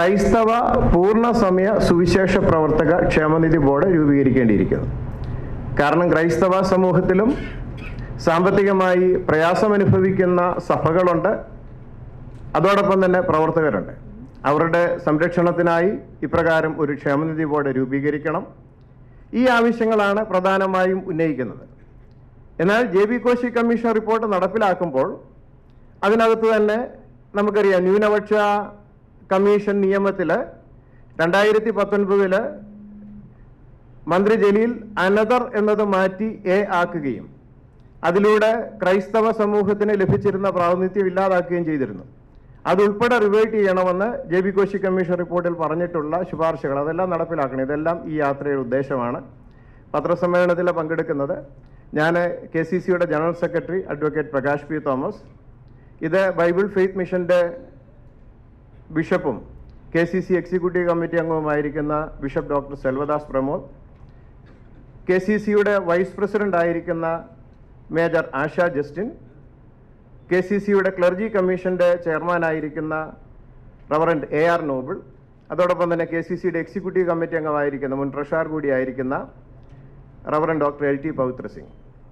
ക്രൈസ്തവ പൂർണ സമയ സുവിശേഷ പ്രവർത്തക ക്ഷേമനിധി ബോർഡ് രൂപീകരിക്കേണ്ടിയിരിക്കുന്നു. കാരണം ക്രൈസ്തവ സമൂഹത്തിലും സാമ്പത്തികമായി പ്രയാസമനുഭവിക്കുന്ന സഭകളുണ്ട്. അതോടൊപ്പം തന്നെ പ്രവർത്തകരുണ്ട്. അവരുടെ സംരക്ഷണത്തിനായി ഇപ്രകാരം ഒരു ക്ഷേമനിധി ബോർഡ് രൂപീകരിക്കണം. ഈ ആവശ്യങ്ങളാണ് പ്രധാനമായും ഉന്നയിക്കുന്നത്. എന്നാൽ J B Koshy commission report നടപ്പിലാക്കുമ്പോൾ അതിനകത്ത് തന്നെ നമുക്കറിയാം ന്യൂനപക്ഷ കമ്മീഷൻ നിയമത്തിൽ രണ്ടായിരത്തി പത്തൊൻപതിൽ മന്ത്രി ജലീൽ അനദർ എന്നത് മാറ്റി എ ആക്കുകയും അതിലൂടെ ക്രൈസ്തവ സമൂഹത്തിന് ലഭിച്ചിരുന്ന പ്രാതിനിധ്യം ഇല്ലാതാക്കുകയും ചെയ്തിരുന്നു. അതുൾപ്പെടെ റിവേർട്ട് ചെയ്യണമെന്ന് ജെ ബി കോശി കമ്മീഷൻ റിപ്പോർട്ടിൽ പറഞ്ഞിട്ടുള്ള ശുപാർശകൾ അതെല്ലാം നടപ്പിലാക്കണം. ഇതെല്ലാം ഈ യാത്രയുടെ ഉദ്ദേശമാണ്. പത്രസമ്മേളനത്തിൽ പങ്കെടുക്കുന്നത് ഞാൻ കെ സി സിയുടെ general secretary advocate Prakash P Thomas. ഇത് ബൈബിൾ ഫെയ്ത്ത് മിഷന്റെ ബിഷപ്പും K C C executive committee അംഗവുമായിരിക്കുന്ന bishop doctor Selvadas Pramod K C സിയുടെ വൈസ് പ്രസിഡന്റ് ആയിരിക്കുന്ന major Asha Justin K C സിയുടെ ക്ലർജി കമ്മീഷന്റെ ചെയർമാനായിരിക്കുന്ന റവറൻഡ് എ ആർ നോബിൾ അതോടൊപ്പം തന്നെ K C സിയുടെ എക്സിക്യൂട്ടീവ് കമ്മിറ്റി അംഗമായിരിക്കുന്ന മുൻ treasurer കൂടിയായിരിക്കുന്ന reverend doctor L T Pavithra Singh